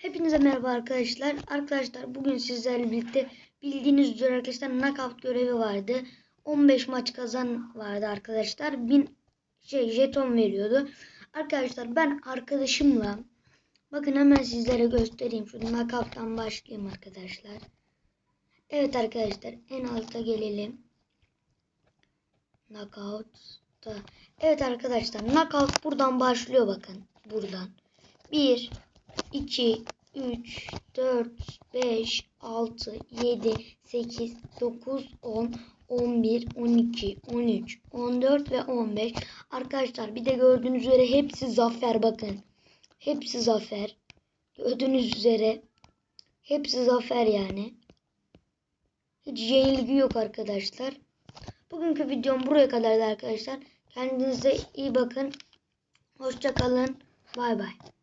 Hepinize merhaba arkadaşlar. Arkadaşlar bugün sizlerle birlikte bildiğiniz üzere arkadaşlar knockout görevi vardı. 15 maç kazan vardı arkadaşlar. 1000 şey jeton veriyordu. Arkadaşlar ben arkadaşımla bakın hemen sizlere göstereyim. Şu knockout'tan başlayayım arkadaşlar. Evet arkadaşlar en alta gelelim. Knockout'ta. Evet arkadaşlar knockout buradan başlıyor bakın. Buradan. 1 2, 3, 4, 5, 6, 7, 8, 9, 10, 11, 12, 13, 14 ve 15. Arkadaşlar bir de gördüğünüz üzere hepsi zafer bakın. Hepsi zafer. Gördüğünüz üzere hepsi zafer yani. Hiç yenilgi yok arkadaşlar. Bugünkü videom buraya kadardı arkadaşlar. Kendinize iyi bakın. Hoşça kalın. Bay bay.